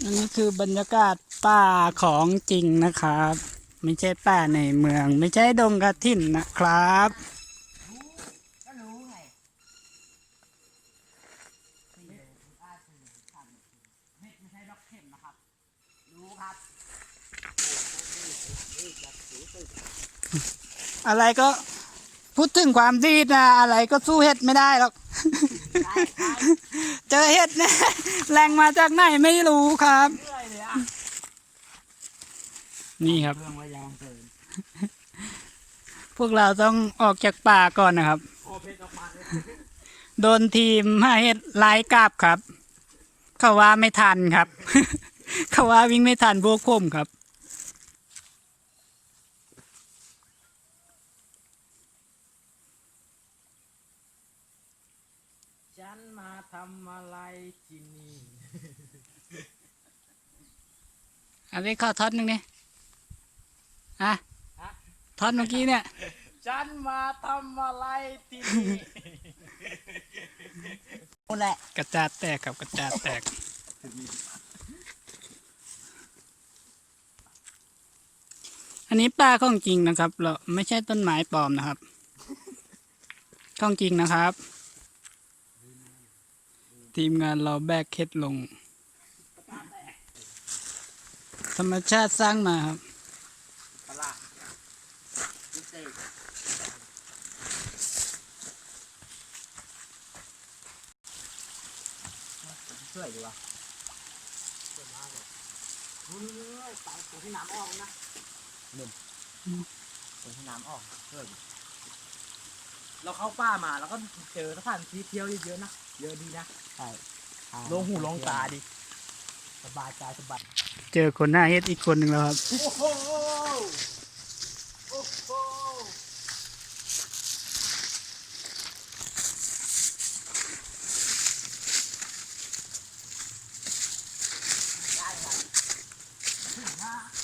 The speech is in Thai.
อันนี้คือบรรยากาศป่าของจริงนะครับ ไม่ใช่ป่าในเมือง ไม่ใช่ดงกระถิ่นนะครับอะไรก็พูดถึงความดีนะอะไรก็สู้เห็ดไม่ได้หรอก เจอเห็ดเนี่ยแรงมาจากไหนไม่รู้ครับเรื่อยเลยอะนี่ครับ เรื่องไว้ยาวเกินพวกเราต้องออกจากป่าก่อนนะครับ โอเพชรออกมาเลยโดนทีมห้าเห็ดไล่กลับครับ เขาว่าไม่ทันครับ เขาว่าวิ่งไม่ทันพวกผมครับ ฉันมาทำอะไรที่นี่ อันนี้เข้าท่อนหนึ่งนี่อะท่อนเมื่อกี้เนี่ย ฉันมาทำอะไรที่นี่นั่นแหละกระจาดแตกครับกระจาดแตก อันนี้ปลาของจริงนะครับ เราไม่ใช่ต้นไม้ปลอมนะครับ ของจริงนะครับ ทีมงานเราแบกเคล็ดลง ธรรมชาติสร้างมาครับปลาพิเศษช่วยดีวะช่วยมากเลยเฮ้ยไปตรงที่น้ำออกนะหนึ่งตรงที่น้ำออกช่วยดิ เราเข้าป้ามาแล้วก็เจอสถานที่เที่ยวเยอะๆนะเยอะดีนะใช่ลงหูลงตาดิสบายใจสบายเจอคนหน้าเฮ็ดอีกคนหนึ่งแล้วครับ โอ้โห